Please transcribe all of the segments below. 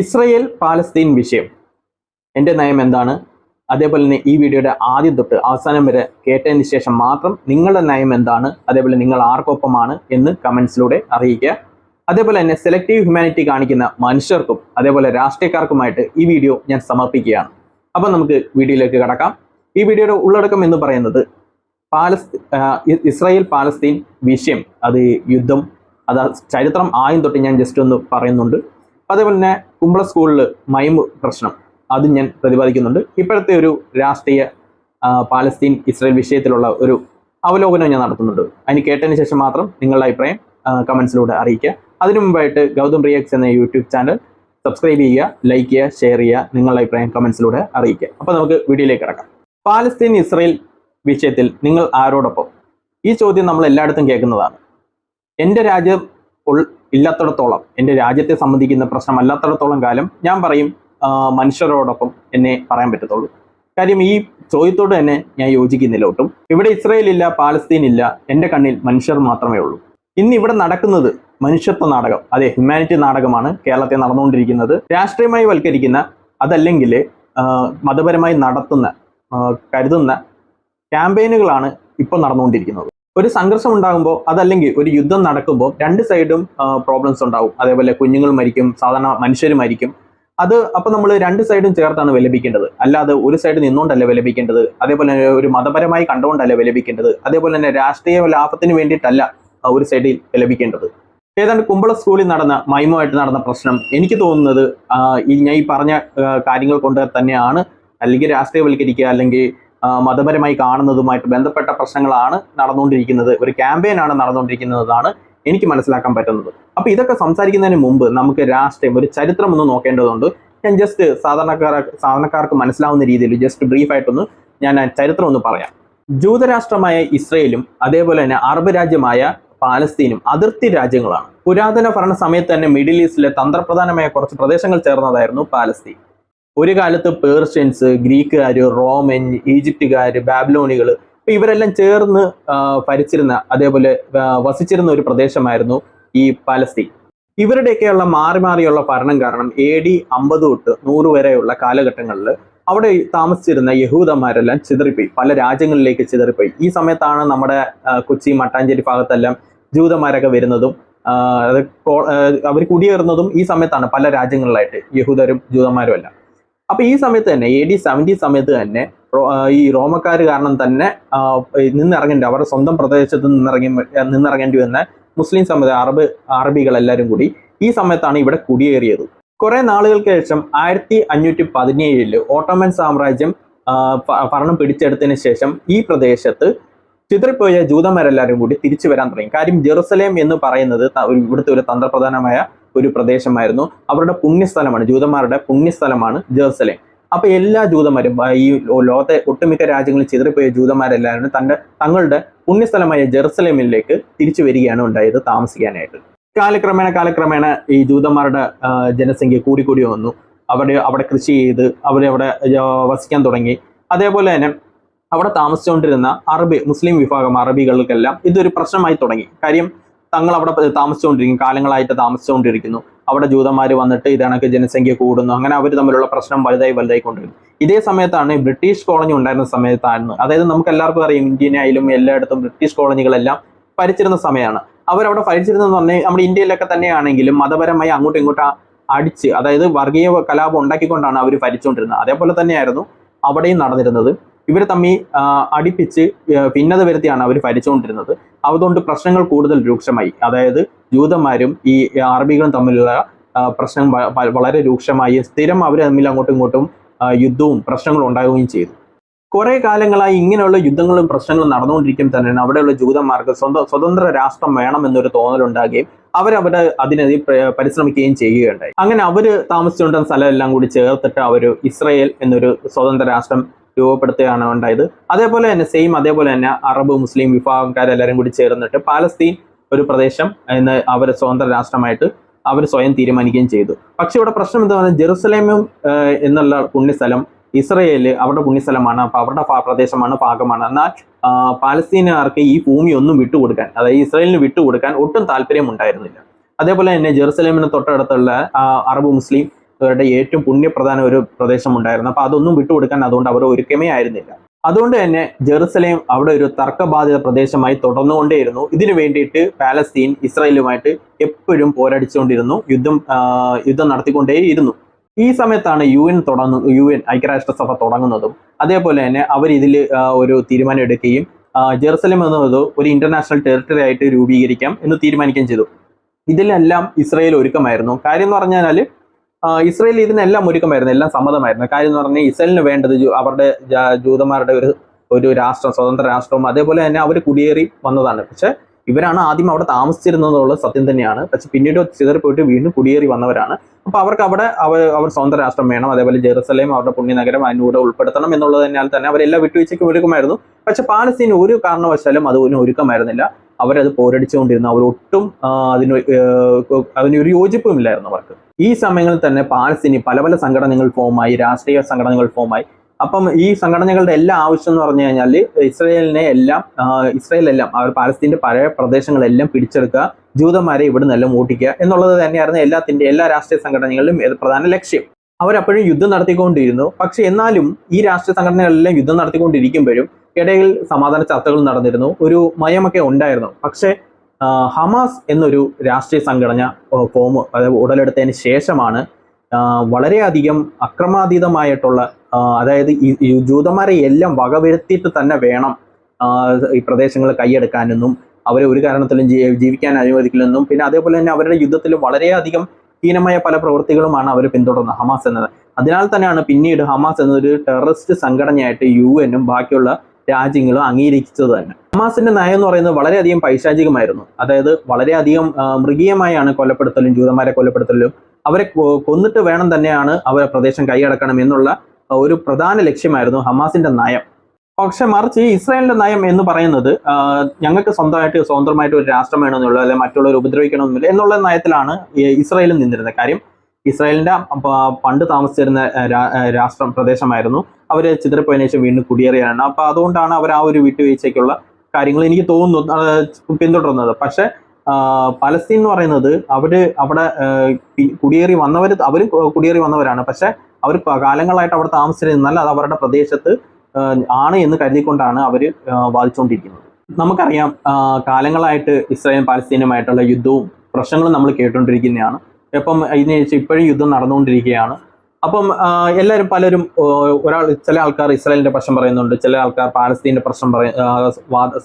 Israel Palestine വിഷയം. എന്റെ നയം എന്താണ്? അതേപോലെ തന്നെ ഈ വീഡിയോയുടെ ആദ്യം തൊട്ട് അവസാനം വരെ കേട്ടതിന് ശേഷം മാത്രം നിങ്ങളുടെ നയം എന്താണ്? അതേപോലെ നിങ്ങൾ ആർക്കൊപ്പമാണ് എന്ന് കമൻസിലൂടെ അറിയിക്കുക. അതേപോലെ തന്നെ സെലക്റ്റീവ് ഹ്യൂമാനിറ്റി കാണിക്കുന്ന മനുഷ്യർക്കും അതേപോലെ രാഷ്ട്രീയക്കാർക്കുമായിട്ട് ഈ വീഡിയോ ഞാൻ സമർപ്പിക്കുകയാണ്. അപ്പം നമുക്ക് വീഡിയോയിലേക്ക് കടക്കാം. ഈ വീഡിയോയുടെ ഉള്ളടക്കം എന്ന് പറയുന്നത് പാലസ്തീൻ ഇസ്രായേൽ പാലസ്തീൻ വിഷയം അത് യുദ്ധം അത് ചരിത്രം ആയും തൊട്ട് ഞാൻ ജസ്റ്റ് ഒന്ന് പറയുന്നുണ്ട്. അതേപോലെ തന്നെ കുമ്പള സ്കൂളിൽ മൈമ് പ്രശ്നം. അത് ഞാൻ പ്രതിപാദിക്കുന്നുണ്ട്. ഇപ്പോഴത്തെ ഒരു രാഷ്ട്രീയ പാലസ്തീൻ ഇസ്രായേൽ വിഷയത്തിലുള്ള ഒരു അവലോകനം ഞാൻ നടത്തുന്നുണ്ട്. അതിന് കേട്ടതിന് ശേഷം മാത്രം നിങ്ങളുടെ അഭിപ്രായം കമൻസിലൂടെ അറിയിക്കുക. അതിനു മുമ്പായിട്ട് ഗൗതം റിയാക്സ് എന്ന യൂട്യൂബ് ചാനൽ സബ്സ്ക്രൈബ് ചെയ്യുക ലൈക്ക് ചെയ്യുക ഷെയർ ചെയ്യുക നിങ്ങളുടെ അഭിപ്രായം കമൻസിലൂടെ അറിയിക്കുക. അപ്പോൾ നമുക്ക് വീഡിയോയിലേക്ക് കിടക്കാം. പാലസ്തീൻ ഇസ്രായേൽ വിഷയത്തിൽ നിങ്ങൾ ആരോടൊപ്പം? ഈ ചോദ്യം നമ്മൾ എല്ലായിടത്തും കേൾക്കുന്നതാണ്. എന്റെ രാജ്യം ഇല്ലാത്തിടത്തോളം എന്റെ രാജ്യത്തെ സംബന്ധിക്കുന്ന പ്രശ്നം അല്ലാത്തിടത്തോളം കാലം ഞാൻ പറയും മനുഷ്യരോടൊപ്പം എന്നെ പറയാൻ പറ്റത്തുള്ളൂ. കാര്യം ഈ ചോദ്യത്തോട് തന്നെ ഞാൻ യോജിക്കുന്നില്ല ഒട്ടും ഇവിടെ ഇസ്രയേൽ ഇല്ല പാലസ്തീൻ ഇല്ല എന്റെ കണ്ണിൽ മനുഷ്യർ മാത്രമേ ഉള്ളൂ. ഇന്ന് ഇവിടെ നടക്കുന്നത് മനുഷ്യത്വ നാടകം അതെ ഹ്യൂമാനിറ്റി നാടകമാണ് കേരളത്തിൽ നടന്നുകൊണ്ടിരിക്കുന്നത്. രാഷ്ട്രീയമായി വൽക്കരിക്കുന്ന അതല്ലെങ്കിൽ മതപരമായി നടത്തുന്ന കരുതുന്ന ക്യാമ്പയിനുകളാണ് ഇപ്പോൾ നടന്നുകൊണ്ടിരിക്കുന്നത്. ഒരു സംഘർഷം ഉണ്ടാകുമ്പോൾ അതല്ലെങ്കിൽ ഒരു യുദ്ധം നടക്കുമ്പോൾ രണ്ട് സൈഡും പ്രോബ്ലംസ് ഉണ്ടാവും. അതേപോലെ കുഞ്ഞുങ്ങൾ മരിക്കും സാധാരണ മനുഷ്യർ മരിക്കും. അത് അപ്പൊ നമ്മൾ രണ്ട് സൈഡും ചേർത്താണ് വിലപിക്കേണ്ടത്. അല്ലാതെ ഒരു സൈഡ് നിന്നുകൊണ്ടല്ല വിലപിക്കേണ്ടത്. അതേപോലെ തന്നെ ഒരു മതപരമായി കണ്ടുകൊണ്ടല്ല വിലപിക്കേണ്ടത്. അതേപോലെ തന്നെ രാഷ്ട്രീയ ലാഭത്തിന് വേണ്ടിയിട്ടല്ല ഒരു സൈഡിൽ വിലപിക്കേണ്ടത്. ഏതാണ്ട് കുമ്പള സ്കൂളിൽ നടന്ന മൈമുമായിട്ട് നടന്ന പ്രശ്നം എനിക്ക് തോന്നുന്നത് ഈ ഞാൻ ഈ പറഞ്ഞ കാര്യങ്ങൾ കൊണ്ട് തന്നെയാണ്. അല്ലെങ്കിൽ രാഷ്ട്രീയവൽക്കരിക്കുക അല്ലെങ്കിൽ മതപരമായി കാണുന്നതുമായിട്ട് ബന്ധപ്പെട്ട പ്രശ്നങ്ങളാണ് നടന്നുകൊണ്ടിരിക്കുന്നത്. ഒരു ക്യാമ്പയിനാണ് നടന്നുകൊണ്ടിരിക്കുന്നതാണ് എനിക്ക് മനസ്സിലാക്കാൻ പറ്റുന്നത്. അപ്പോൾ ഇതൊക്കെ സംസാരിക്കുന്നതിന് മുമ്പ് നമുക്ക് രാഷ്ട്രീയം ഒരു ചരിത്രം ഒന്ന് നോക്കേണ്ടതുണ്ട്. ഞാൻ ജസ്റ്റ് സാധാരണക്കാർ സാധാരണക്കാർക്ക് മനസ്സിലാവുന്ന രീതിയിൽ ജസ്റ്റ് ബ്രീഫായിട്ടൊന്ന് ഞാൻ ചരിത്രം ഒന്ന് പറയാം. ജൂതരാഷ്ട്രമായ ഇസ്രയേലും അതേപോലെ തന്നെ അറബ് രാജ്യമായ പാലസ്തീനും അതിർത്തി രാജ്യങ്ങളാണ്. പുരാതന ഭരണ സമയത്ത് തന്നെ മിഡിൽ ഈസ്റ്റിലെ തന്ത്രപ്രധാനമായ കുറച്ച് പ്രദേശങ്ങൾ ചേർന്നതായിരുന്നു പാലസ്തീൻ. ഒരു കാലത്ത് പേർഷ്യൻസ് ഗ്രീക്കുകാർ റോമൻ ഈജിപ്തുകാർ ബാബ്ലോണികൾ ഇപ്പൊ ഇവരെല്ലാം ചേർന്ന് ഭരിച്ചിരുന്ന അതേപോലെ വസിച്ചിരുന്ന ഒരു പ്രദേശമായിരുന്നു ഈ പാലസ്തീൻ. ഇവരുടെയൊക്കെയുള്ള മാറി മാറിയുള്ള ഭരണം കാരണം എ ഡി അമ്പത് തൊട്ട് നൂറ് വരെയുള്ള കാലഘട്ടങ്ങളിൽ അവിടെ താമസിച്ചിരുന്ന യഹൂദന്മാരെല്ലാം ചിതറിപ്പോയി. പല രാജ്യങ്ങളിലേക്ക് ചിതറിപ്പോയി. ഈ സമയത്താണ് നമ്മുടെ കൊച്ചി മട്ടാഞ്ചേരി ഭാഗത്തെല്ലാം ജൂതന്മാരൊക്കെ വരുന്നതും അത് അവർ കുടിയേറുന്നതും ഈ സമയത്താണ് പല രാജ്യങ്ങളിലായിട്ട് യഹൂദരും ജൂതന്മാരും എല്ലാം. അപ്പൊ ഈ സമയത്ത് തന്നെ എ ഡി സെവന്റി സമയത്ത് തന്നെ ഈ റോമക്കാർ കാരണം തന്നെ നിന്നിറങ്ങേണ്ടി അവരുടെ സ്വന്തം പ്രദേശത്ത് നിന്നിറങ്ങി നിന്നിറങ്ങേണ്ടി വന്ന മുസ്ലിം സമുദായ അറബ് അറബികൾ എല്ലാവരും കൂടി ഈ സമയത്താണ് ഇവിടെ കുടിയേറിയത്. കുറെ നാളുകൾക്ക് ശേഷം ആയിരത്തി അഞ്ഞൂറ്റി പതിനേഴിൽ ഓട്ടോമൻ സാമ്രാജ്യം ഭരണം പിടിച്ചെടുത്തതിന് ശേഷം ഈ പ്രദേശത്ത് ചിതറിപ്പോയ ജൂതന്മാരെല്ലാവരും കൂടി തിരിച്ചു വരാൻ തുടങ്ങി. കാര്യം ജെറുസലേം എന്ന് പറയുന്നത് ഇവിടുത്തെ ഒരു തന്ത്രപ്രധാനമായ ഒരു പ്രദേശമായിരുന്നു. അവരുടെ പുണ്യസ്ഥലമാണ് ജൂതന്മാരുടെ പുണ്യസ്ഥലമാണ് ജെറുസലേം. അപ്പൊ എല്ലാ ജൂതന്മാരും ഈ ലോകത്തെ ഒട്ടുമിക്ക രാജ്യങ്ങളിൽ ചിതറിപ്പോയ ജൂതന്മാരെല്ലാവരും തന്റെ തങ്ങളുടെ പുണ്യസ്ഥലമായ ജെറുസലേമിലേക്ക് തിരിച്ചു വരികയാണ് ഉണ്ടായത് താമസിക്കാനായിട്ട്. കാലക്രമേണ കാലക്രമേണ ഈ ജൂതന്മാരുടെ ജനസംഖ്യ കൂടിക്കൂടി വന്നു. അവിടെ അവിടെ കൃഷി ചെയ്ത് അവരെ അവിടെ വസിക്കാൻ തുടങ്ങി. അതേപോലെ തന്നെ അവിടെ താമസിച്ചുകൊണ്ടിരുന്ന അറബി മുസ്ലിം വിഭാഗം അറബികൾക്കെല്ലാം ഇതൊരു പ്രശ്നമായി തുടങ്ങി. കാര്യം തങ്ങൾ അവിടെ താമസിച്ചുകൊണ്ടിരിക്കും കാലങ്ങളായിട്ട് താമസിച്ചുകൊണ്ടിരിക്കുന്നു. അവിടെ ജൂതന്മാർ വന്നിട്ട് ഇത് കണക്ക് ജനസംഖ്യ കൂടുന്നു. അങ്ങനെ അവർ തമ്മിലുള്ള പ്രശ്നം വലുതായി വലുതായി കൊണ്ടിരുന്നു ഇതേ സമയത്താണ് ബ്രിട്ടീഷ് കോളനി ഉണ്ടായിരുന്ന സമയത്തായിരുന്നു. അതായത് നമുക്ക് എല്ലാവർക്കും അറിയാം ഇന്ത്യയിലായാലും എല്ലായിടത്തും ബ്രിട്ടീഷ് കോളനികളെല്ലാം ഭരിച്ചിരുന്ന സമയമാണ്. അവരവിടെ ഭരിച്ചിരുന്നെന്ന് പറഞ്ഞാൽ നമ്മുടെ ഇന്ത്യയിലൊക്കെ തന്നെയാണെങ്കിലും മതപരമായി അങ്ങോട്ടും ഇങ്ങോട്ടും അടിച്ച് അതായത് വർഗീയ കലാപം ഉണ്ടാക്കിക്കൊണ്ടാണ് അവർ ഭരിച്ചുകൊണ്ടിരുന്നത്. അതേപോലെ തന്നെയായിരുന്നു അവിടെയും നടന്നിരുന്നത്. ഇവർ തമ്മിൽ അടിപ്പിച്ച് ഭിന്നത വരുത്തിയാണ് അവർ ഭരിച്ചുകൊണ്ടിരുന്നത്. അതുകൊണ്ട് പ്രശ്നങ്ങൾ കൂടുതൽ രൂക്ഷമായി. അതായത് ജൂതന്മാരും ഈ അറബികളും തമ്മിലുള്ള പ്രശ്നം വളരെ രൂക്ഷമായി. സ്ഥിരം അവർ തമ്മിൽ അങ്ങോട്ടും ഇങ്ങോട്ടും യുദ്ധവും പ്രശ്നങ്ങളും ഉണ്ടാവുകയും ചെയ്തു. കുറെ കാലങ്ങളായി ഇങ്ങനെയുള്ള യുദ്ധങ്ങളും പ്രശ്നങ്ങളും നടന്നുകൊണ്ടിരിക്കും തന്നെ അവിടെയുള്ള ജൂതന്മാർക്ക് സ്വന്തം സ്വതന്ത്ര രാഷ്ട്രം വേണം എന്നൊരു തോന്നലുണ്ടാകുകയും അവരവിടെ അതിനെതിരെ പ്ര- പരിശ്രമിക്കുകയും ചെയ്യുകയുണ്ടായി. അങ്ങനെ അവർ താമസിച്ചുകൊണ്ടിരുന്ന സ്ഥലമെല്ലാം കൂടി ചേർത്തിട്ട് അവർ ഇസ്രയേൽ എന്നൊരു സ്വതന്ത്ര രാഷ്ട്രം രൂപപ്പെടുത്തുകയാണ് ഉണ്ടായത്. അതേപോലെ തന്നെ സെയിം അതേപോലെ തന്നെ അറബ് മുസ്ലിം വിഭാഗക്കാരെല്ലാവരും കൂടി ചേർന്നിട്ട് പാലസ്തീൻ ഒരു പ്രദേശം എന്ന് അവർ സ്വതന്ത്ര രാഷ്ട്രമായിട്ട് അവർ സ്വയം തീരുമാനിക്കുകയും ചെയ്തു. പക്ഷെ ഇവിടെ പ്രശ്നം എന്താ പറയുക ജെറുസലേമും എന്നുള്ള പുണ്യസ്ഥലം ഇസ്രയേൽ അവരുടെ പുണ്യസ്ഥലമാണ്. അപ്പോൾ അവരുടെ പ്രദേശമാണ് ഭാഗമാണ്. എന്നാൽ പാലസ്തീനുകാർക്ക് ഈ ഭൂമി ഒന്നും വിട്ടുകൊടുക്കാൻ അതായത് ഇസ്രയേലിന് വിട്ടുകൊടുക്കാൻ ഒട്ടും താല്പര്യം ഉണ്ടായിരുന്നില്ല അതേപോലെ തന്നെ ജെറുസലേമിന് തൊട്ടടുത്തുള്ള അറബ് മുസ്ലിം അവരുടെ ഏറ്റവും പുണ്യപ്രധാന ഒരു പ്രദേശം ഉണ്ടായിരുന്നു അപ്പൊ അതൊന്നും വിട്ടുകൊടുക്കാൻ അതുകൊണ്ട് അവർ ഒരുക്കമേ ആയിരുന്നില്ല. അതുകൊണ്ട് തന്നെ ജെറുസലേം അവിടെ ഒരു തർക്കബാധിത പ്രദേശമായി തുടർന്നുകൊണ്ടേയിരുന്നു. ഇതിനു വേണ്ടിയിട്ട് പാലസ്തീൻ ഇസ്രായേലുമായിട്ട് എപ്പോഴും പോരടിച്ചുകൊണ്ടിരുന്നു. യുദ്ധം യുദ്ധം നടത്തിക്കൊണ്ടേയിരുന്നു. ഈ സമയത്താണ് യു എൻ തുടങ്ങുന്ന യു എൻ ഐക്യരാഷ്ട്രസഭ തുടങ്ങുന്നതും. അതേപോലെ തന്നെ അവർ ഇതിൽ ഒരു തീരുമാനം എടുക്കുകയും ജെറുസലേം എന്നത് ഒരു ഇന്റർനാഷണൽ ടെറിട്ടറി ആയിട്ട് രൂപീകരിക്കാം എന്ന് തീരുമാനിക്കുകയും ചെയ്തു. ഇതിലെല്ലാം ഇസ്രായേൽ ഒരുക്കമായിരുന്നു. കാര്യം എന്ന് പറഞ്ഞാൽ ഇസ്രായേൽ ഇതിനെല്ലാം ഒരുക്കമായിരുന്നു എല്ലാം സമ്മതമായിരുന്നു. കാര്യം എന്ന് പറഞ്ഞാൽ ഇസ്രയേലിന് വേണ്ടത് അവരുടെ ജൂതന്മാരുടെ ഒരു ഒരു രാഷ്ട്രം സ്വതന്ത്ര രാഷ്ട്രവും അതേപോലെ തന്നെ അവർ കുടിയേറി വന്നതാണ്. പക്ഷെ ഇവരാണ് ആദ്യം അവിടെ താമസിച്ചിരുന്നതെന്നുള്ളത് സത്യം തന്നെയാണ്. പക്ഷെ പിന്നീട് ചിതറിപ്പോയിട്ട് വീണ്ടും കുടിയേറി വന്നവരാണ്. അപ്പൊ അവർക്ക് അവിടെ അവർ അവർ സ്വന്തം രാഷ്ട്രം വേണം. അതേപോലെ ജെറുസലേം അവരുടെ പുണ്യനഗരം അതിനൂടെ ഉൾപ്പെടുത്തണം എന്നുള്ളത് തന്നെയാൽ തന്നെ അവരെല്ലാം വിട്ടുവീഴ്ചയ്ക്ക് ഒരുക്കമായിരുന്നു. പക്ഷെ പാലസ്തീൻ ഒരു കാരണവശാലും അതിന് ഒരുക്കമായിരുന്നില്ല. അവരത് പോരടിച്ചുകൊണ്ടിരുന്നു. അവരൊട്ടും അതിന് അതിനൊരു യോജിപ്പും ഇല്ലായിരുന്നു അവർക്ക്. ഈ സമയങ്ങളിൽ തന്നെ പാലസ്തീനി പല പല സംഘടനകൾ ഫോമായി രാഷ്ട്രീയ സംഘടനകൾ ഫോമായി. അപ്പം ഈ സംഘടനകളുടെ എല്ലാ ആവശ്യം എന്ന് പറഞ്ഞു കഴിഞ്ഞാൽ ഇസ്രയേലിനെ എല്ലാം ഇസ്രായേലെല്ലാം അവർ പാലസ്തീന്റെ പഴയ പ്രദേശങ്ങളെല്ലാം പിടിച്ചെടുക്കുക ജൂതന്മാരെ ഇവിടെ നിന്നെല്ലാം ഓട്ടിക്കുക എന്നുള്ളത് തന്നെയായിരുന്നു എല്ലാത്തിന്റെ എല്ലാ രാഷ്ട്രീയ സംഘടനകളിലും പ്രധാന ലക്ഷ്യം. അവരപ്പോഴും യുദ്ധം നടത്തിക്കൊണ്ടിരുന്നു. പക്ഷെ എന്നാലും ഈ രാഷ്ട്രീയ സംഘടനകളെല്ലാം യുദ്ധം നടത്തിക്കൊണ്ടിരിക്കുമ്പോഴും ഇടയിൽ സമാധാന ചർച്ചകൾ നടന്നിരുന്നു. ഒരു മയമൊക്കെ ഉണ്ടായിരുന്നു. പക്ഷേ ഹമാസ് എന്നൊരു രാഷ്ട്രീയ സംഘടന ഫോം അതായത് ഉടലെടുത്തതിന് ശേഷമാണ് വളരെയധികം അക്രമാതീതമായിട്ടുള്ള അതായത് ഈ ജൂതന്മാരെ എല്ലാം വകവരുത്തിയിട്ട് തന്നെ വേണം ഈ പ്രദേശങ്ങൾ കൈയെടുക്കാനെന്നും അവരെ ഒരു കാരണത്തിലും ജീവിക്കാൻ അനുവദിക്കില്ലെന്നും പിന്നെ അതേപോലെ തന്നെ അവരുടെ യുദ്ധത്തിൽ വളരെയധികം ഹീനമായ പല പ്രവൃത്തികളുമാണ് അവർ പിന്തുടർന്നത് ഹമാസ് എന്നത്. അതിനാൽ തന്നെയാണ് പിന്നീട് ഹമാസ് എന്നൊരു ടെററിസ്റ്റ് സംഘടനയായിട്ട് യു എന്നും ബാക്കിയുള്ള രാജ്യങ്ങളും അംഗീകരിച്ചത് തന്നെ. ഹമാസിന്റെ നയം എന്ന് പറയുന്നത് വളരെയധികം പൈശാചികമായിരുന്നു. അതായത് വളരെയധികം മൃഗീയമായാണ് കൊലപ്പെടുത്തലും ജൂതന്മാരെ കൊലപ്പെടുത്തലും. അവരെ കൊന്നിട്ട് വേണം തന്നെയാണ് അവരെ പ്രദേശം കൈയടക്കണം എന്നുള്ള ഒരു പ്രധാന ലക്ഷ്യമായിരുന്നു ഹമാസിന്റെ നയം. പക്ഷെ മറിച്ച് ഇസ്രായേലിന്റെ നയം എന്ന് പറയുന്നത് ഞങ്ങൾക്ക് സ്വന്തമായിട്ട് സ്വതന്ത്രമായിട്ട് ഒരു രാഷ്ട്രം വേണമെന്നുള്ള അല്ലെങ്കിൽ മറ്റുള്ളവർ ഉപദ്രവിക്കണമെന്നില്ല എന്നുള്ള നയത്തിലാണ് ഇസ്രായേലും നിന്നിരുന്നത് കാര്യം. ഇസ്രായേലിന്റെ പണ്ട് താമസിച്ചിരുന്ന രാഷ്ട്രം പ്രദേശമായിരുന്നു. അവർ ചിതറിപ്പോയതിനു വീണ്ടും കുടിയേറിയാണ് അപ്പൊ അതുകൊണ്ടാണ് അവർ ആ ഒരു വിട്ടുവീഴ്ചയ്ക്കുള്ള കാര്യങ്ങൾ എനിക്ക് തോന്നുന്നു. പിന്തുടർന്നത്. പക്ഷെ പലസ്തീൻ എന്ന് പറയുന്നത് അവർ അവിടെ കുടിയേറി വന്നവർ അവർ കുടിയേറി വന്നവരാണ്. പക്ഷെ അവർ കാലങ്ങളായിട്ട് അവിടെ താമസിച്ചിരുന്നാൽ അത് അവരുടെ പ്രദേശത്ത് ആണ് എന്ന് കരുതിക്കൊണ്ടാണ് അവർ വാദിച്ചുകൊണ്ടിരിക്കുന്നത് നമുക്കറിയാം കാലങ്ങളായിട്ട് ഇസ്രായേൽ പാലസ്തീനുമായിട്ടുള്ള യുദ്ധവും പ്രശ്നങ്ങളും നമ്മൾ കേട്ടുകൊണ്ടിരിക്കുന്നതാണ്. ഇപ്പം ഇതിനു ഇപ്പോഴും യുദ്ധം നടന്നുകൊണ്ടിരിക്കുകയാണ്. അപ്പം എല്ലാവരും പലരും ഒരാൾ ചില ആൾക്കാർ ഇസ്രായേലിന്റെ പ്രശ്നം പറയുന്നുണ്ട് ചില ആൾക്കാർ പാലസ്തീന്റെ പ്രശ്നം പറയ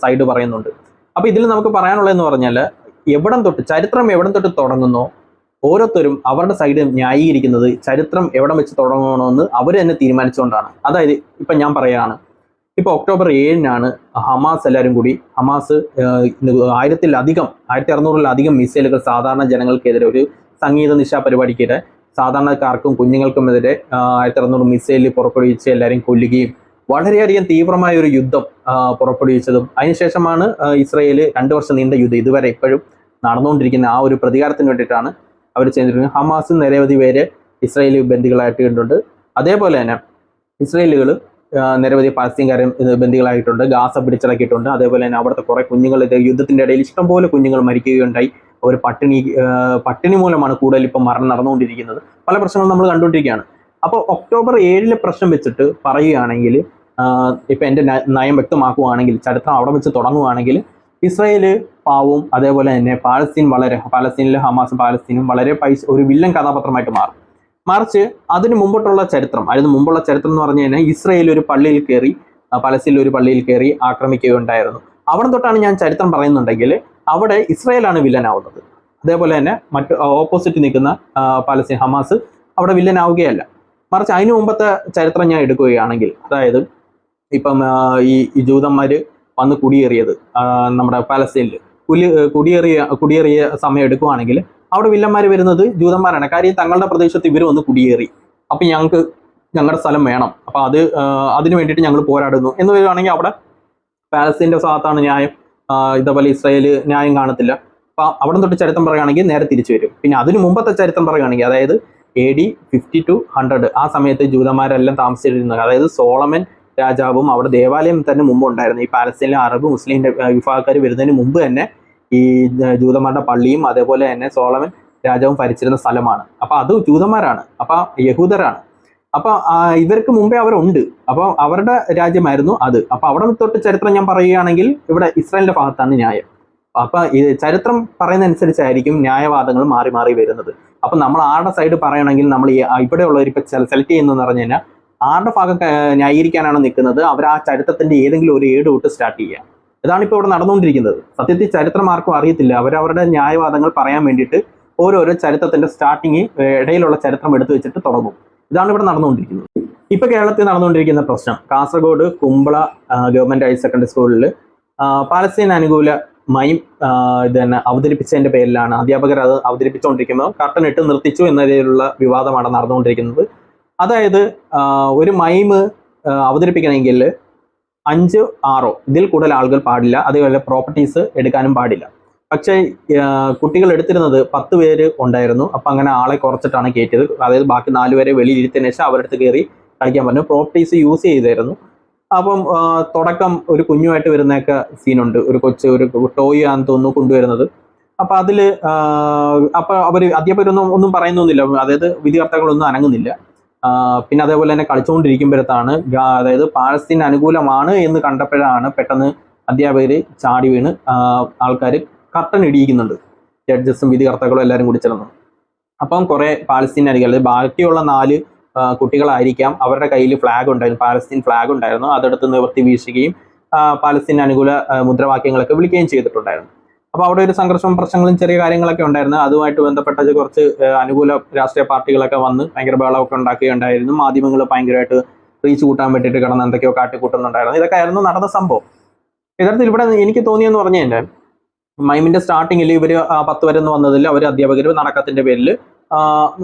സൈഡ് പറയുന്നുണ്ട്. അപ്പൊ ഇതിൽ നമുക്ക് പറയാനുള്ളതെന്ന് പറഞ്ഞാൽ എവിടം തൊട്ട് ചരിത്രം എവിടം തൊട്ട് തുടങ്ങുന്നോ ഓരോരുത്തരും അവരുടെ സൈഡ് ന്യായീകരിക്കുന്നത് ചരിത്രം എവിടം വെച്ച് തുടങ്ങണമെന്ന് അവർ തന്നെ തീരുമാനിച്ചുകൊണ്ടാണ്. അതായത് ഇപ്പൊ ഞാൻ പറയുകയാണ് ഇപ്പൊ ഒക്ടോബർ ഏഴിനാണ് ഹമാസ് എല്ലാവരും കൂടി ഹമാസ് ആയിരത്തിലധികം ആയിരത്തി അറുന്നൂറിലധികം മിസൈലുകൾ സാധാരണ ജനങ്ങൾക്കെതിരെ ഒരു സംഗീത നിശാ പരിപാടിക്കെതിരെ സാധാരണക്കാർക്കും കുഞ്ഞുങ്ങൾക്കും എതിരെ ആയിരത്തി അറുന്നൂറ് മിസൈൽ പുറപ്പെടുവിച്ച് എല്ലാവരെയും കൊല്ലുകയും വളരെയധികം തീവ്രമായ ഒരു യുദ്ധം പുറപ്പെടുവിച്ചതും. അതിനുശേഷമാണ് ഇസ്രയേൽ രണ്ട് വർഷം നീണ്ട യുദ്ധം ഇതുവരെ ഇപ്പോഴും നടന്നുകൊണ്ടിരിക്കുന്ന ആ ഒരു പ്രതികാരത്തിന് വേണ്ടിയിട്ടാണ് അവർ ചെയ്തിരിക്കുന്നത്. ഹമാസ് നിരവധി പേര് ഇസ്രയേലി ബന്ദികളായിട്ടുണ്ട്. അതേപോലെ തന്നെ ഇസ്രയേലുകൾ നിരവധി പാലസ്തീൻകാരും ബന്ദികളായിട്ടുണ്ട്. ഗാസ പിടിച്ചടക്കിയിട്ടുണ്ട്. അതേപോലെ തന്നെ അവിടുത്തെ കുറേ കുഞ്ഞുങ്ങൾ യുദ്ധത്തിന്റെ ഇടയിൽ ഇഷ്ടംപോലെ കുഞ്ഞുങ്ങൾ മരിക്കുകയുണ്ടായി. അവർ പട്ടിണി പട്ടിണി മൂലമാണ് കൂടുതൽ ഇപ്പം മരണം നടന്നുകൊണ്ടിരിക്കുന്നത്. പല പ്രശ്നങ്ങളും നമ്മൾ കണ്ടുകൊണ്ടിരിക്കുകയാണ്. അപ്പോൾ ഒക്ടോബർ ഏഴിലെ പ്രശ്നം വെച്ചിട്ട് പറയുകയാണെങ്കിൽ ഇപ്പം എന്റെ നയം വ്യക്തമാക്കുകയാണെങ്കിൽ ചരിത്രം അവിടെ വെച്ച് തുടങ്ങുകയാണെങ്കിൽ ഇസ്രയേൽ പാവും അതേപോലെ തന്നെ പാലസ്തീൻ വളരെ പാലസ്തീനിലെ ഹമാസും പാലസ്തീനും വളരെ പൈസ ഒരു വില്ലൻ കഥാപാത്രമായിട്ട് മാറും. മറിച്ച് അതിന് മുമ്പോട്ടുള്ള ചരിത്രം അതിന് മുമ്പുള്ള ചരിത്രം എന്ന് പറഞ്ഞു കഴിഞ്ഞാൽ ഇസ്രയേൽ ഒരു പള്ളിയിൽ കയറി പലസ്തീനിൽ ഒരു പള്ളിയിൽ കയറി ആക്രമിക്കുകയുണ്ടായിരുന്നു. അവിടെ തൊട്ടാണ് ഞാൻ ചരിത്രം പറയുന്നുണ്ടെങ്കിൽ അവിടെ ഇസ്രായേലാണ് വില്ലനാവുന്നത്. അതേപോലെ തന്നെ മറ്റ് ഓപ്പോസിറ്റ് നിൽക്കുന്ന പാലസ്തീൻ ഹമാസ് അവിടെ വില്ലനാവുകയല്ല. മറിച്ച് അതിനു മുമ്പത്തെ ചരിത്രം ഞാൻ എടുക്കുകയാണെങ്കിൽ അതായത് ഇപ്പം ഈ ജൂതന്മാർ വന്ന് കുടിയേറിയത് നമ്മുടെ പാലസ്തീനിൽ കുലി കുടിയേറിയ കുടിയേറിയ സമയം എടുക്കുകയാണെങ്കിൽ അവിടെ വില്ലന്മാർ വരുന്നത് ജൂതന്മാരാണ്. കാര്യം തങ്ങളുടെ പ്രദേശത്ത് ഇവർ വന്ന് കുടിയേറി. അപ്പം ഞങ്ങൾക്ക് ഞങ്ങളുടെ സ്ഥലം വേണം. അപ്പം അത് അതിനു വേണ്ടിയിട്ട് ഞങ്ങൾ പോരാടുന്നു. എന്ന് വരികയാണെങ്കിൽ അവിടെ പാലസ്തീന്റെ ഭാഗത്താണ് ന്യായം. ഇതേപോലെ ഇസ്രായേൽ ന്യായം കാണത്തില്ല. അപ്പൊ അവിടെ തൊട്ട് ചരിത്രം പറയുകയാണെങ്കിൽ നേരെ തിരിച്ചു വരും. പിന്നെ അതിന് മുമ്പത്തെ ചരിത്രം പറയുകയാണെങ്കിൽ അതായത് A D fifty two hundred ആ സമയത്ത് ജൂതന്മാരെല്ലാം താമസിച്ചിരുന്നത്. അതായത് സോളമൻ രാജാവും അവിടെ ദേവാലയം തന്നെ മുമ്പ് ഉണ്ടായിരുന്നു. ഈ പാലസ്തീനിലെ അറബ് മുസ്ലിം വിഭാഗക്കാർ വരുന്നതിന് മുമ്പ് തന്നെ ഈ ജൂതന്മാരുടെ പള്ളിയും അതേപോലെ തന്നെ സോളമൻ രാജാവും ഭരിച്ചിരുന്ന സ്ഥലമാണ്. അപ്പോൾ അത് ജൂതന്മാരാണ്. അപ്പോൾ യഹൂദരാണ്. അപ്പൊ ഇവർക്ക് മുമ്പേ അവരുണ്ട്. അപ്പൊ അവരുടെ രാജ്യമായിരുന്നു അത്. അപ്പൊ അവിടെ തൊട്ട് ചരിത്രം ഞാൻ പറയുകയാണെങ്കിൽ ഇവിടെ ഇസ്രായേലിന്റെ ഭാഗത്താണ് ന്യായം. അപ്പൊ ചരിത്രം പറയുന്ന അനുസരിച്ചായിരിക്കും ന്യായവാദങ്ങൾ മാറി മാറി വരുന്നത്. അപ്പൊ നമ്മൾ ആരുടെ സൈഡ് പറയണമെങ്കിൽ നമ്മൾ ഈ ഇവിടെ ഉള്ളവർ ഇപ്പൊ സെലക്ട് ചെയ്യുന്നതെന്ന് പറഞ്ഞു കഴിഞ്ഞാൽ ആരുടെ ഭാഗം ന്യായീകരിക്കാനാണ് നിൽക്കുന്നത്? അവർ ആ ചരിത്രത്തിന്റെ ഏതെങ്കിലും ഒരു ഏട് തൊട്ട് സ്റ്റാർട്ട് ചെയ്യുക. ഇതാണ് ഇപ്പോൾ ഇവിടെ നടന്നുകൊണ്ടിരിക്കുന്നത്. സത്യത്തിൽ ചരിത്രം ആർക്കും അറിയത്തില്ല. അവരവരുടെ ന്യായവാദങ്ങൾ പറയാൻ വേണ്ടിയിട്ട് ഓരോരോ ചരിത്രത്തിന്റെ സ്റ്റാർട്ടിങ് ഇടയിലുള്ള ചരിത്രം എടുത്തു വെച്ചിട്ട് തുടങ്ങും. ഇതാണ് ഇവിടെ നടന്നുകൊണ്ടിരിക്കുന്നത്. ഇപ്പൊ കേരളത്തിൽ നടന്നുകൊണ്ടിരിക്കുന്ന പ്രശ്നം. Kasaragod Kumbla government higher secondary സ്കൂളിൽ പാലസ്തീൻ അനുകൂല മൈം ഇത് തന്നെ അവതരിപ്പിച്ചതിന്റെ പേരിലാണ് അധ്യാപകർ അത് അവതരിപ്പിച്ചുകൊണ്ടിരിക്കുമ്പോൾ കർട്ടൻ ഇട്ട് നിർത്തിച്ചു എന്ന രീതിയിലുള്ള വിവാദമാണ് നടന്നുകൊണ്ടിരിക്കുന്നത്. അതായത് ഒരു മൈം അവതരിപ്പിക്കണമെങ്കിൽ അഞ്ച് ആറോ ഇതിൽ കൂടുതൽ ആളുകൾ പാടില്ല. അതേപോലെ പ്രോപ്പർട്ടീസ് എടുക്കാനും പാടില്ല. പക്ഷേ കുട്ടികൾ എടുത്തിരുന്നത് പത്ത് പേര് ഉണ്ടായിരുന്നു. അപ്പം അങ്ങനെ ആളെ കുറച്ചിട്ടാണ് കയറ്റിയത്. അതായത് ബാക്കി നാല് പേരെ വെളിയിൽ ഇരുത്തിയതിനു ശേഷം അടുത്ത് കയറി കളിക്കാൻ പറഞ്ഞു. പ്രോപ്പർട്ടീസ് യൂസ് ചെയ്തായിരുന്നു. അപ്പം തുടക്കം ഒരു കുഞ്ഞുമായിട്ട് വരുന്നൊക്കെ സീനുണ്ട് ഒരു കൊച്ച് ഒരു ടോയ് ആണെന്ന് തോന്നുന്നു കൊണ്ടുവരുന്നത്. അപ്പം അതിൽ അപ്പം അവർ അധ്യാപകരൊന്നും ഒന്നും പറയുന്നൊന്നുമില്ല. അതായത് വിധികർത്താക്കളൊന്നും അനങ്ങുന്നില്ല. പിന്നെ അതേപോലെ തന്നെ കളിച്ചുകൊണ്ടിരിക്കുമ്പോഴത്താണ് അതായത് പാലസ്തീൻ അനുകൂലമാണ് എന്ന് കണ്ടപ്പോഴാണ് പെട്ടെന്ന് അധ്യാപകർ ചാടി വീണ് ആൾക്കാർ കർട്ടൻ ഇടിയിക്കുന്നുണ്ട്. ജഡ്ജസും വിധികർത്താക്കളും എല്ലാവരും കൂടി ചേർന്ന് അപ്പം കുറേ പാലസ്തീൻ അരികൾ ബാക്കിയുള്ള നാല് കുട്ടികളായിരിക്കാം അവരുടെ കയ്യിൽ ഫ്ലാഗ് ഉണ്ടായിരുന്നു. പാലസ്തീൻ ഫ്ലാഗ് ഉണ്ടായിരുന്നു. അതെടുത്ത് നിവർത്തി വീശുകയും പാലസ്തീൻ അനുകൂല മുദ്രാവാക്യങ്ങളൊക്കെ വിളിക്കുകയും ചെയ്തിട്ടുണ്ടായിരുന്നു. അപ്പോൾ അവിടെ ഒരു സംഘർഷവും പ്രശ്നങ്ങളും ചെറിയ കാര്യങ്ങളൊക്കെ ഉണ്ടായിരുന്നു. അതുമായിട്ട് ബന്ധപ്പെട്ട കുറച്ച് അനുകൂല രാഷ്ട്രീയ പാർട്ടികളൊക്കെ വന്ന് ഭയങ്കര ബഹളമൊക്കെ ഉണ്ടാക്കുകയുണ്ടായിരുന്നു. മാധ്യമങ്ങൾ ഭയങ്കരമായിട്ട് റീച്ച് കൂട്ടാൻ വേണ്ടിയിട്ട് കിടന്ന് എന്തൊക്കെയോ കാട്ടിക്കൂട്ടുന്നുണ്ടായിരുന്നു. ഇതൊക്കെ ആയിരുന്നു നടന്ന സംഭവം. യഥാർത്ഥത്തിൽ ഇവിടെ എനിക്ക് തോന്നിയെന്ന് പറഞ്ഞു കഴിഞ്ഞാൽ മൈമിന്റെ സ്റ്റാർട്ടിങ്ങിൽ ഇവർ പത്ത് വരെ ഒന്നും വന്നതിൽ അവർ അധ്യാപകർ നടക്കത്തിന്റെ പേരിൽ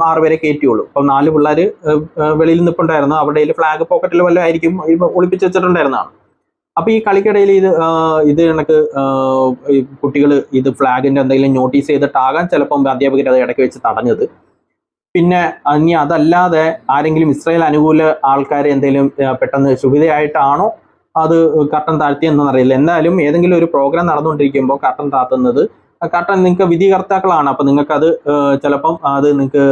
ആറുപേരെ കയറ്റിയുള്ളൂ അപ്പം നാല് പിള്ളേർ വെളിയിൽ നിൽപ്പുണ്ടായിരുന്നു അവരുടെ ഫ്ലാഗ് പോക്കറ്റിൽ വല്ലതും ആയിരിക്കും. ഒളിപ്പിച്ച് വെച്ചിട്ടുണ്ടായിരുന്നതാണ്. അപ്പൊ ഈ കളിക്കിടയിൽ ഇത് ഇത് കണക്ക് കുട്ടികൾ ഇത് ഫ്ലാഗിന്റെ എന്തെങ്കിലും നോട്ടീസ് ചെയ്തിട്ടാകാൻ ചിലപ്പം അധ്യാപകർ അത് ഇടയ്ക്ക് വെച്ച് തടഞ്ഞത്. പിന്നെ ഇനി അതല്ലാതെ ആരെങ്കിലും ഇസ്രായേൽ അനുകൂല ആൾക്കാരെ എന്തെങ്കിലും പെട്ടെന്ന് ശുഭിതയായിട്ടാണോ അത് കട്ടൻ താഴ്ത്തി അറിയില്ല. എന്നാലും ഏതെങ്കിലും ഒരു പ്രോഗ്രാം നടന്നുകൊണ്ടിരിക്കുമ്പോൾ കർട്ടൻ താത്തുന്നത് കർട്ടൻ നിങ്ങൾക്ക് വിധികർത്താക്കളാണ്. അപ്പൊ നിങ്ങൾക്ക് അത് ചിലപ്പം അത് നിങ്ങൾക്ക്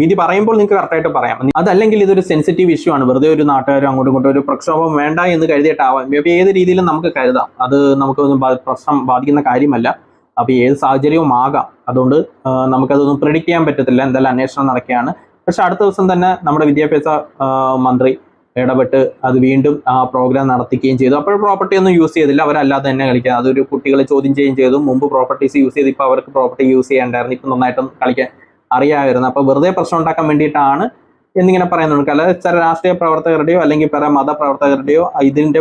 വിധി പറയുമ്പോൾ നിങ്ങൾക്ക് കറക്റ്റായിട്ട് പറയാം. അതല്ലെങ്കിൽ ഇതൊരു സെൻസിറ്റീവ് ഇഷ്യൂ ആണ്. വെറുതെ ഒരു നാട്ടുകാരും അങ്ങോട്ടും ഇങ്ങോട്ടും ഒരു പ്രക്ഷോഭം വേണ്ട എന്ന് കരുതിയിട്ടാവാം. ഇപ്പൊ ഏത് രീതിയിലും നമുക്ക് കരുതാം. അത് നമുക്ക് പ്രശ്നം ബാധിക്കുന്ന കാര്യമല്ല. അപ്പോൾ ഏത് സാഹചര്യവും ആകാം. അതുകൊണ്ട് നമുക്കതൊന്നും പ്രിഡിക്റ്റ് ചെയ്യാൻ പറ്റത്തില്ല. എന്തായാലും അന്വേഷണം നടക്കുകയാണ്. പക്ഷെ അടുത്ത ദിവസം തന്നെ നമ്മുടെ വിദ്യാഭ്യാസ മന്ത്രി ഇടപെട്ട് അത് വീണ്ടും ആ പ്രോഗ്രാം നടത്തിക്കുകയും ചെയ്തു. അപ്പോൾ പ്രോപ്പർട്ടി ഒന്നും യൂസ് ചെയ്തില്ല. അവരല്ലാതെ തന്നെ കളിക്കുക അതൊരു കുട്ടികളെ ചോദ്യം ചെയ്യുകയും ചെയ്തു. മുമ്പ് പ്രോപ്പർട്ടീസ് യൂസ് ചെയ്ത് ഇപ്പോൾ അവർക്ക് പ്രോപ്പർട്ടി യൂസ് ചെയ്യാണ്ടായിരുന്നു ഇപ്പം നന്നായിട്ടും കളിക്കാൻ അറിയാമായിരുന്നു. അപ്പോൾ വെറുതെ പ്രശ്നം ഉണ്ടാക്കാൻ വേണ്ടിയിട്ടാണ് എന്നിങ്ങനെ പറയുന്നുണ്ട് അല്ലാതെ ചില രാഷ്ട്രീയ പ്രവർത്തകരുടെയോ അല്ലെങ്കിൽ പല മതപ്രവർത്തകരുടെയോ ഇതിന്റെ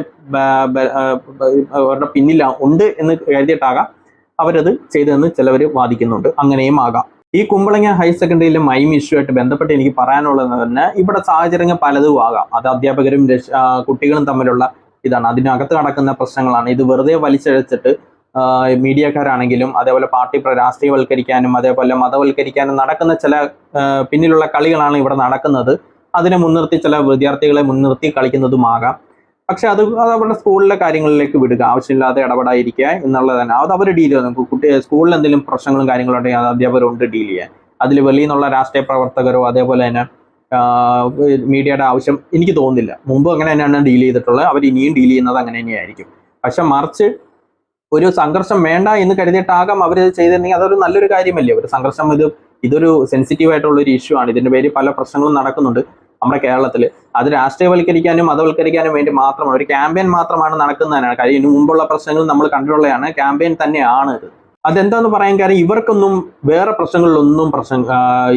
അവരുടെ പിന്നില ഉണ്ട് എന്ന് കരുതിയിട്ടാകാം അവരത് ചെയ്തതെന്ന് ചിലവർ വാദിക്കുന്നുണ്ട്. അങ്ങനെയും ആകാം. ഈ കുമ്പളങ്ങ ഹയർ സെക്കൻഡറിയിലെ മൈം ഇഷ്യൂ ആയിട്ട് ബന്ധപ്പെട്ട് എനിക്ക് പറയാനുള്ളത് തന്നെ ഇവിടെ സാഹചര്യങ്ങൾ പലതും ആകാം. അത് അധ്യാപകരും കുട്ടികളും തമ്മിലുള്ള ഇതാണ്. അതിനകത്ത് നടക്കുന്ന പ്രശ്നങ്ങളാണ്. ഇത് വെറുതെ വലിച്ചഴച്ചിട്ട് മീഡിയക്കാരാണെങ്കിലും അതേപോലെ പാർട്ടി രാഷ്ട്രീയവൽക്കരിക്കാനും അതേപോലെ മതവൽക്കരിക്കാനും നടക്കുന്ന ചില പിന്നിലുള്ള കളികളാണ് ഇവിടെ നടക്കുന്നത്. അതിനെ മുൻനിർത്തി ചില വിദ്യാർത്ഥികളെ മുൻനിർത്തി കളിക്കുന്നതുമാകാം. പക്ഷെ അത് അത് അവരുടെ സ്കൂളിലെ കാര്യങ്ങളിലേക്ക് വിടുക. ആവശ്യമില്ലാതെ ഇടപെടാതിരിക്കുക എന്നുള്ളത് തന്നെ. അത് അവർ ഡീൽ നമുക്ക് കുട്ടി സ്കൂളിൽ എന്തെങ്കിലും പ്രശ്നങ്ങളും കാര്യങ്ങളും ഉണ്ടെങ്കിൽ അത് അധ്യാപകരുണ്ട് ഡീൽ ചെയ്യാൻ. അതിൽ വെളിയിൽ നിന്നുള്ള രാഷ്ട്രീയ പ്രവർത്തകരോ അതേപോലെ തന്നെ മീഡിയയുടെ ആവശ്യം എനിക്ക് തോന്നുന്നില്ല. മുമ്പ് അങ്ങനെ തന്നെയാണ് ഡീൽ ചെയ്തിട്ടുള്ളത്. അവർ ഇനിയും ഡീൽ ചെയ്യുന്നത് അങ്ങനെ തന്നെയായിരിക്കും. പക്ഷെ മറിച്ച് ഒരു സംഘർഷം വേണ്ട എന്ന് കരുതിയിട്ടാകാം അവർ ചെയ്തിരുന്നെങ്കിൽ അതൊരു നല്ലൊരു കാര്യമല്ലേ? ഒരു സംഘർഷം ഇത് ഇതൊരു സെൻസിറ്റീവ് ആയിട്ടുള്ള ഒരു ഇഷ്യൂ ആണ്. ഇതിന്റെ പേരിൽ പല പ്രശ്നങ്ങളും നടക്കുന്നുണ്ട്. നമ്മുടെ കേരളത്തിൽ അത് രാഷ്ട്രീയവൽക്കരിക്കാനും മതവൽക്കരിക്കാനും വേണ്ടി മാത്രമാണ്. ഒരു ക്യാമ്പയിൻ മാത്രമാണ് നടക്കുന്നതിനാണ്. ഇതിനു മുമ്പുള്ള പ്രശ്നങ്ങൾ നമ്മൾ കണ്ടിട്ടുള്ളതാണ്. ക്യാമ്പയിൻ തന്നെയാണ് ഇത്. അതെന്താന്ന് പറയാൻ കാര്യം ഇവർക്കൊന്നും വേറെ പ്രശ്നങ്ങളിലൊന്നും പ്രശ്നം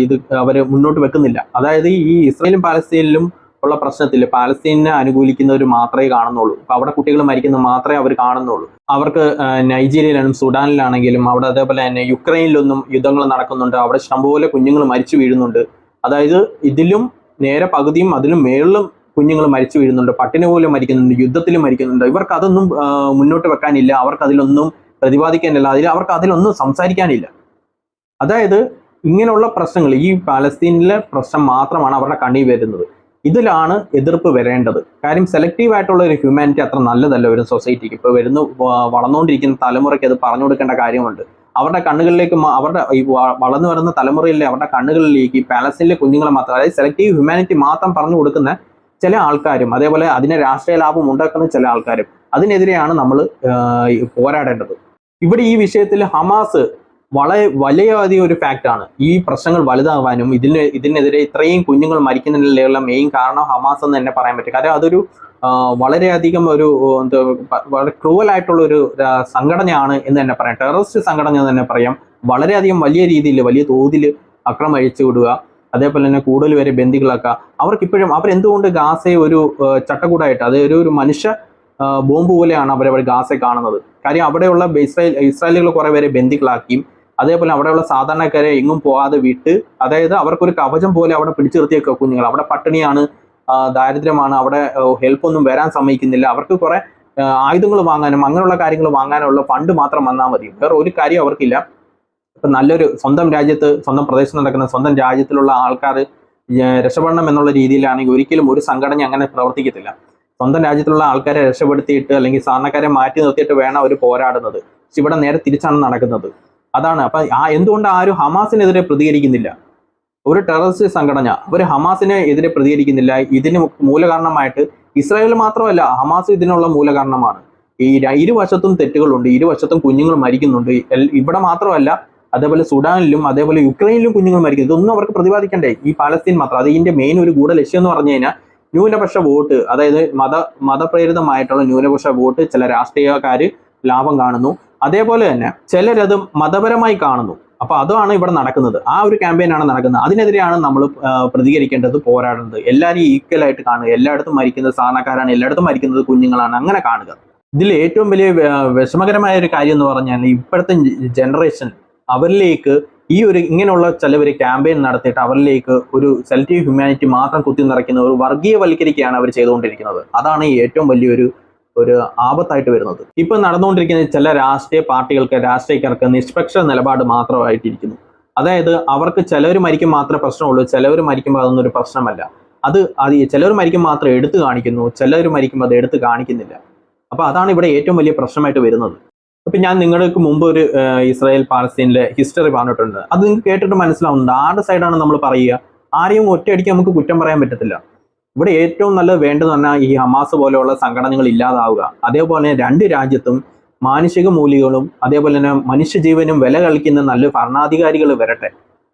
ഇത് അവർ മുന്നോട്ട് വെക്കുന്നില്ല. അതായത് ഈ ഇസ്രയേലും പാലസ്തീനിലും ഉള്ള പ്രശ്നത്തിൽ പാലസ്തീനെ അനുകൂലിക്കുന്നവർ മാത്രമേ കാണുന്നുള്ളൂ. അവിടെ കുട്ടികൾ മരിക്കുന്നത് മാത്രമേ അവർ കാണുന്നുള്ളൂ. അവർക്ക് നൈജീരിയയിലാണ് നൈജീരിയയിലും സുഡാനിലാണെങ്കിലും അവിടെ അതേപോലെ തന്നെ യുക്രൈനിലൊന്നും യുദ്ധങ്ങൾ നടക്കുന്നുണ്ട്. അവിടെ ഇഷ്ടംപോലെ കുഞ്ഞുങ്ങൾ മരിച്ചു വീഴുന്നുണ്ട്. അതായത് ഇതിലും നേരെ പകുതിയും അതിലും മേളിലും കുഞ്ഞുങ്ങൾ മരിച്ചു വീഴുന്നുണ്ട്. പട്ടിണി പോലും മരിക്കുന്നുണ്ട്. യുദ്ധത്തിൽ മരിക്കുന്നുണ്ട്. ഇവർക്ക് അതൊന്നും മുന്നോട്ട് വെക്കാനില്ല. അവർക്ക് അതിലൊന്നും പ്രതിപാദിക്കാനില്ല. അതിൽ അവർക്ക് അതിലൊന്നും സംസാരിക്കാനില്ല. അതായത് ഇങ്ങനെയുള്ള പ്രശ്നങ്ങൾ ഈ പാലസ്തീനിലെ പ്രശ്നം മാത്രമാണ് അവരുടെ കണ്ണി വരുന്നത്. ഇതിലാണ് എതിർപ്പ് വരേണ്ടത്. കാര്യം സെലക്റ്റീവ് ആയിട്ടുള്ള ഒരു ഹ്യൂമാനിറ്റി അത്ര നല്ലതല്ല ഒരു സൊസൈറ്റിക്ക്. ഇപ്പോൾ വരുന്നു വളർന്നുകൊണ്ടിരിക്കുന്ന തലമുറയ്ക്ക് അത് പറഞ്ഞു കൊടുക്കേണ്ട കാര്യമുണ്ട്. അവരുടെ കണ്ണുകളിലേക്ക് അവരുടെ വളർന്നു വരുന്ന തലമുറയിലെ അവരുടെ കണ്ണുകളിലേക്ക് ഈ പാലസ്തീനിലെ കുഞ്ഞുങ്ങളെ മാത്രം അതായത് സെലക്റ്റീവ് ഹ്യൂമാനിറ്റി മാത്രം പറഞ്ഞു കൊടുക്കുന്ന ചില ആൾക്കാരും അതേപോലെ അതിനെ രാഷ്ട്രീയ ലാഭം ഉണ്ടാക്കുന്ന ചില ആൾക്കാരും അതിനെതിരെയാണ് നമ്മൾ പോരാടേണ്ടത്. ഇവിടെ ഈ വിഷയത്തിൽ ഹമാസ് വളരെ വലിയ ഒരു ഫാക്റ്റ് ആണ്. ഈ പ്രശ്നങ്ങൾ വലുതാവാനും ഇതിന് ഇതിനെതിരെ ഇത്രയും കുഞ്ഞുങ്ങൾ മരിക്കുന്നതിനുള്ള മെയിൻ കാരണം ഹമാസ് എന്ന് തന്നെ പറയാൻ പറ്റും. കാരണം അതൊരു വളരെയധികം ഒരു എന്താ വളരെ ക്രൂവൽ ആയിട്ടുള്ള ഒരു സംഘടനയാണ് എന്ന് തന്നെ പറയാം. ടെററിസ്റ്റ് സംഘടന എന്ന് തന്നെ പറയാം. വളരെയധികം വലിയ രീതിയിൽ വലിയ തോതിൽ അക്രമം അഴിച്ചു വിടുക അതേപോലെ തന്നെ കൂടുതൽ പേരെ ബന്ദികളാക്കുക. അവർക്ക് ഇപ്പോഴും അവരെന്തുകൊണ്ട് ഗാസയെ ഒരു ചട്ടക്കൂടായിട്ട് അത് ഒരു മനുഷ്യ ബോംബ് പോലെയാണ് അവരവർ ഗാസയെ കാണുന്നത്. കാര്യം അവിടെയുള്ള ഇസ്രായേൽ ഇസ്രായേലുകൾ കുറെ പേരെ ബന്ദികളാക്കിയും അതേപോലെ അവിടെയുള്ള സാധാരണക്കാരെ എങ്ങും പോകാതെ വിട്ട് അതായത് അവർക്കൊരു കവചം പോലെ അവിടെ പിടിച്ചു നിർത്തിയേക്കുക കുഞ്ഞുങ്ങൾ. അവിടെ പട്ടിണിയാണ് ദാരിദ്ര്യമാണ്. അവിടെ ഹെൽപ്പൊന്നും വരാൻ സമ്മതിക്കുന്നില്ല. അവർക്ക് കുറെ ആയുധങ്ങൾ വാങ്ങാനും അങ്ങനെയുള്ള കാര്യങ്ങൾ വാങ്ങാനുള്ള ഫണ്ട് മാത്രം വന്നാൽ മതി. വേറെ ഒരു കാര്യം അവർക്കില്ല. ഇപ്പൊ നല്ലൊരു സ്വന്തം രാജ്യത്ത് സ്വന്തം പ്രദേശത്ത് നടക്കുന്ന സ്വന്തം രാജ്യത്തിലുള്ള ആൾക്കാർ രക്ഷപ്പെടണം എന്നുള്ള രീതിയിലാണെങ്കിൽ ഒരിക്കലും ഒരു സംഘടന അങ്ങനെ പ്രവർത്തിക്കത്തില്ല. സ്വന്തം രാജ്യത്തിലുള്ള ആൾക്കാരെ രക്ഷപ്പെടുത്തിയിട്ട് അല്ലെങ്കിൽ സാധാരണക്കാരെ മാറ്റി നിർത്തിയിട്ട് വേണം അവർ പോരാടുന്നത്. പക്ഷെ ഇവിടെ നേരെ തിരിച്ചാണ് നടക്കുന്നത്. അതാണ്. അപ്പൊ ആ എന്തുകൊണ്ട് ആരും ഹമാസിനെതിരെ പ്രതികരിക്കുന്നില്ല? ഒരു ടെററിസ്റ്റ് സംഘടന ഒരു ഹമാസിനെ എതിരെ പ്രതികരിക്കുന്നില്ല. ഇതിന് മൂലകാരണമായിട്ട് ഇസ്രായേൽ മാത്രമല്ല ഹമാസ് ഇതിനുള്ള മൂലകാരണമാണ്. ഈ ഇരുവശത്തും തെറ്റുകളുണ്ട് ഇരുവശത്തും കുഞ്ഞുങ്ങൾ മരിക്കുന്നുണ്ട്. ഇവിടെ മാത്രമല്ല അതേപോലെ സുഡാനിലും അതേപോലെ യുക്രൈനിലും കുഞ്ഞുങ്ങൾ മരിക്കുന്നു. ഇതൊന്നും അവർക്ക് പ്രതിപാദിക്കണ്ടേ? ഈ പാലസ്തീൻ മാത്രം. അത് ഇതിന്റെ മെയിൻ ഒരു ഗൂഢ ലക്ഷ്യം എന്ന് പറഞ്ഞു കഴിഞ്ഞാൽ ന്യൂനപക്ഷ വോട്ട് അതായത് മത മതപ്രേരിതമായിട്ടുള്ള ന്യൂനപക്ഷ വോട്ട് ചില രാഷ്ട്രീയക്കാർ ലാഭം കാണുന്നു. അതേപോലെ തന്നെ ചിലരത് മതപരമായി കാണുന്നു. അപ്പൊ അതാണ് ഇവിടെ നടക്കുന്നത്. ആ ഒരു ക്യാമ്പയിനാണ് നടക്കുന്നത്. അതിനെതിരെയാണ് നമ്മൾ പ്രതികരിക്കേണ്ടത് പോരാടുന്നത് എല്ലാവരും ഈക്വൽ ആയിട്ട് കാണുക. എല്ലായിടത്തും മരിക്കുന്നത് സാധാരണക്കാരാണ്. എല്ലായിടത്തും മരിക്കുന്നത് കുഞ്ഞുങ്ങളാണ്. അങ്ങനെ കാണുക. ഇതിൽ ഏറ്റവും വലിയ വിഷമകരമായ ഒരു കാര്യം എന്ന് പറഞ്ഞാൽ ഇപ്പോഴത്തെ ജനറേഷൻ അവരിലേക്ക് ഈ ഒരു ഇങ്ങനെയുള്ള ചിലവർ ക്യാമ്പയിൻ നടത്തിയിട്ട് അവരിലേക്ക് ഒരു സെലക്റ്റീവ് ഹ്യൂമാനിറ്റി മാത്രം കുത്തി നിറയ്ക്കുന്ന ഒരു വർഗീയവൽക്കരിക്കുകയാണ് അവർ ചെയ്തുകൊണ്ടിരിക്കുന്നത്. അതാണ് ഏറ്റവും വലിയൊരു ഒരു ആപത്തായിട്ട് വരുന്നത്. ഇപ്പൊ നടന്നുകൊണ്ടിരിക്കുന്ന ചില രാഷ്ട്രീയ പാർട്ടികൾക്ക് രാഷ്ട്രീയക്കാർക്ക് നിഷ്പക്ഷ നിലപാട് മാത്രമായിട്ടിരിക്കുന്നു. അതായത് അവർക്ക് ചിലവർ മരിക്കും മാത്രമേ പ്രശ്നമുള്ളൂ ചിലവർ മരിക്കുമ്പോൾ അതൊന്നും ഒരു പ്രശ്നമല്ല. അത് അത് ചിലവർ മരിക്കും മാത്രം എടുത്തു കാണിക്കുന്നു ചിലവർ മരിക്കുമ്പോൾ അത് എടുത്തു കാണിക്കുന്നില്ല. അപ്പൊ അതാണ് ഇവിടെ ഏറ്റവും വലിയ പ്രശ്നമായിട്ട് വരുന്നത്. അപ്പൊ ഞാൻ നിങ്ങൾക്ക് മുമ്പ് ഒരു ഇസ്രായേൽ പാലസ്തീനിലെ ഹിസ്റ്ററി പറഞ്ഞിട്ടുണ്ട്. അത് നിങ്ങൾക്ക് കേട്ടിട്ട് മനസ്സിലാവുന്നുണ്ട്. ആരുടെ സൈഡാണ് നമ്മൾ പറയുക? ആരെയും ഒറ്റയടിക്ക് നമുക്ക് കുറ്റം പറയാൻ പറ്റത്തില്ല. ഇവിടെ ഏറ്റവും നല്ലത് വേണ്ടതെന്ന് പറഞ്ഞാൽ ഈ ഹമാസ് പോലെയുള്ള സംഘടനകൾ ഇല്ലാതാവുക. അതേപോലെ രണ്ട് രാജ്യത്തും മാനുഷിക മൂല്യങ്ങളും അതേപോലെ തന്നെ മനുഷ്യജീവനും വില കളിക്കുന്ന നല്ല ഭരണാധികാരികൾ വരട്ടെ.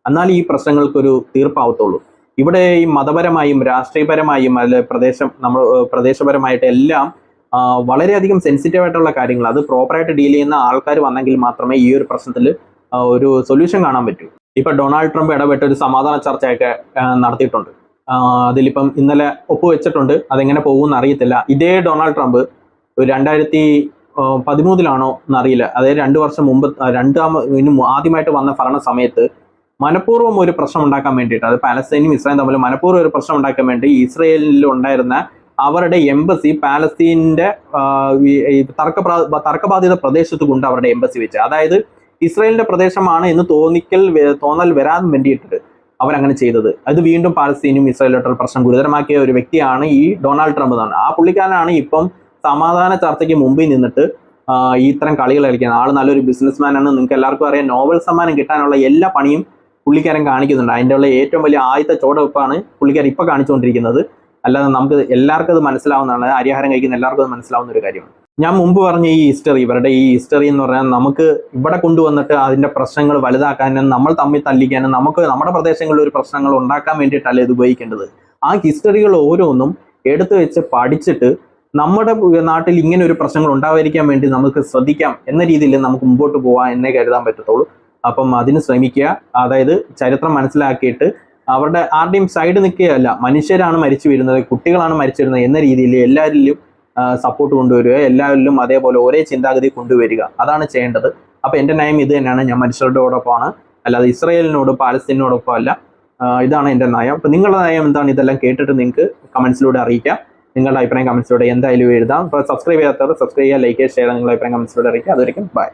എന്നാൽ ഈ പ്രശ്നങ്ങൾക്കൊരു തീർപ്പാവത്തുള്ളൂ. ഇവിടെ ഈ മതപരമായും രാഷ്ട്രീയപരമായും അതിൽ പ്രദേശം നമ്മൾ പ്രദേശപരമായിട്ട് എല്ലാം വളരെയധികം സെൻസിറ്റീവ് ആയിട്ടുള്ള കാര്യങ്ങൾ. അത് പ്രോപ്പറായിട്ട് ഡീൽ ചെയ്യുന്ന ആൾക്കാർ വന്നെങ്കിൽ മാത്രമേ ഈ ഒരു പ്രശ്നത്തിൽ ഒരു സൊല്യൂഷൻ കാണാൻ പറ്റൂ. ഇപ്പൊ ഡൊണാൾഡ് ട്രംപ് ഇടപെട്ട് ഒരു സമാധാന ചർച്ചയൊക്കെ നടത്തിയിട്ടുണ്ട്. അതിലിപ്പം ഇന്നലെ ഒപ്പുവെച്ചിട്ടുണ്ട് അതെങ്ങനെ പോകുമെന്ന് അറിയത്തില്ല. ഇതേ ഡൊണാൾഡ് ട്രംപ് രണ്ടായിരത്തി പതിമൂന്നിലാണോ എന്നറിയില്ല അതായത് രണ്ട് വർഷം മുമ്പ് രണ്ടാം ആദ്യമായിട്ട് വന്ന ഭരണ സമയത്ത് മനഃപൂർവം ഒരു പ്രശ്നം ഉണ്ടാക്കാൻ വേണ്ടിയിട്ട് അത് പാലസ്തീനും ഇസ്രായേലും തമ്മിൽ മനഃപൂർവം ഒരു പ്രശ്നം ഉണ്ടാക്കാൻ വേണ്ടി ഇസ്രായേലിൽ ഉണ്ടായിരുന്ന അവരുടെ എംബസി പാലസ്തീനിന്റെ തർക്ക തർക്കബാധിത പ്രദേശത്ത് കൊണ്ട് അവരുടെ എംബസി വെച്ച്. അതായത് ഇസ്രായേലിന്റെ പ്രദേശമാണ് എന്ന് തോന്നിക്കൽ തോന്നൽ വരാൻ വേണ്ടിയിട്ട് അവരങ്ങനെ ചെയ്തത്. അത് വീണ്ടും പാലസ്തീനും ഇസ്രായേലോട്ടുള്ള പ്രശ്നം ഗുരുതരമാക്കിയ ഒരു വ്യക്തിയാണ് ഈ ഡൊണാൾഡ് ട്രംപ് എന്നാണ്. ആ പുള്ളിക്കാരനാണ് ഇപ്പം സമാധാന ചർച്ചയ്ക്ക് മുമ്പിൽ നിന്നിട്ട് ഈ ഇത്തരം കളികൾ കളിക്കുന്നത്. ആൾ നല്ലൊരു ബിസിനസ്മാൻ ആണ്. നിങ്ങൾക്ക് എല്ലാവർക്കും അറിയാം നോബൽ സമ്മാനം കിട്ടാനുള്ള എല്ലാ പണിയും പുള്ളിക്കാരൻ കാണിക്കുന്നുണ്ട്. അതിന്റെ ഉള്ള ഏറ്റവും വലിയ ആദ്യത്തെ ചോടവെപ്പാണ് പുള്ളിക്കാരൻ ഇപ്പോൾ കാണിച്ചുകൊണ്ടിരിക്കുന്നത്. അല്ലാതെ നമുക്ക് എല്ലാവർക്കും അത് മനസ്സിലാവുന്നതാണ്. അരിഹാരം കഴിക്കുന്ന എല്ലാവർക്കും അത് മനസ്സിലാവുന്ന ഒരു കാര്യമാണ്. ഞാൻ മുമ്പ് പറഞ്ഞ ഈ ഹിസ്റ്ററി ഇവരുടെ ഈ ഹിസ്റ്ററി എന്ന് പറഞ്ഞാൽ നമുക്ക് ഇവിടെ കൊണ്ടുവന്നിട്ട് അതിന്റെ പ്രശ്നങ്ങൾ വലുതാക്കാനും നമ്മൾ തമ്മിൽ തല്ലിക്കാനും നമുക്ക് നമ്മുടെ പ്രദേശങ്ങളിൽ ഒരു പ്രശ്നങ്ങൾ ഉണ്ടാക്കാൻ വേണ്ടിയിട്ടല്ല ഇത് ഉപയോഗിക്കേണ്ടത്. ആ ഹിസ്റ്ററികൾ ഓരോന്നും എടുത്തു വെച്ച് പഠിച്ചിട്ട് നമ്മുടെ നാട്ടിൽ ഇങ്ങനെ ഒരു പ്രശ്നങ്ങൾ ഉണ്ടാവാതിരിക്കാൻ വേണ്ടി നമുക്ക് ശ്രദ്ധിക്കാം എന്ന രീതിയിൽ നമുക്ക് മുമ്പോട്ട് പോവാം എന്നെ കരുതാൻ പറ്റത്തുള്ളൂ. അപ്പം അതിന് ശ്രമിക്കുക. അതായത് ചരിത്രം മനസ്സിലാക്കിയിട്ട് അവരുടെ ആരുടെയും സൈഡ് നിൽക്കുകയല്ല. മനുഷ്യരാണ് മരിച്ചു വരുന്നത് കുട്ടികളാണ് മരിച്ചു വരുന്നത് എന്ന രീതിയിൽ എല്ലാവരിലും സപ്പോർട്ട് കൊണ്ടുവരിക എല്ലാവരിലും അതേപോലെ ഒരേ ചിന്താഗതി കൊണ്ടുവരിക. അതാണ് ചെയ്യേണ്ടത്. അപ്പോൾ എന്റെ നയം ഇത് തന്നെയാണ്. ഞാൻ മനുഷ്യരോടൊപ്പമാണ് അല്ലാതെ ഇസ്രയേലിനോട് പാലസ്തീനോടൊപ്പം അല്ല. ഇതാണ് എന്റെ നയം. അപ്പോൾ നിങ്ങളുടെ നയം എന്താണ്? ഇതെല്ലാം കേട്ടിട്ട് നിങ്ങൾക്ക് കമന്റ്സിലൂടെ അറിയിക്കാം. നിങ്ങളുടെ അഭിപ്രായം കമന്റ്സിലൂടെ എന്തായാലും എഴുതാം. അപ്പോൾ സബ്സ്ക്രൈബ് ചെയ്യാത്തവർ സബ്സ്ക്രൈബ് ചെയ്യുക ലൈക്ക് ചെയ്യുക ഷെയർ നിങ്ങളുടെ അഭിപ്രായം കമന്റ്സിലൂടെ അറിയിക്കുക അതുവരെയും ബൈ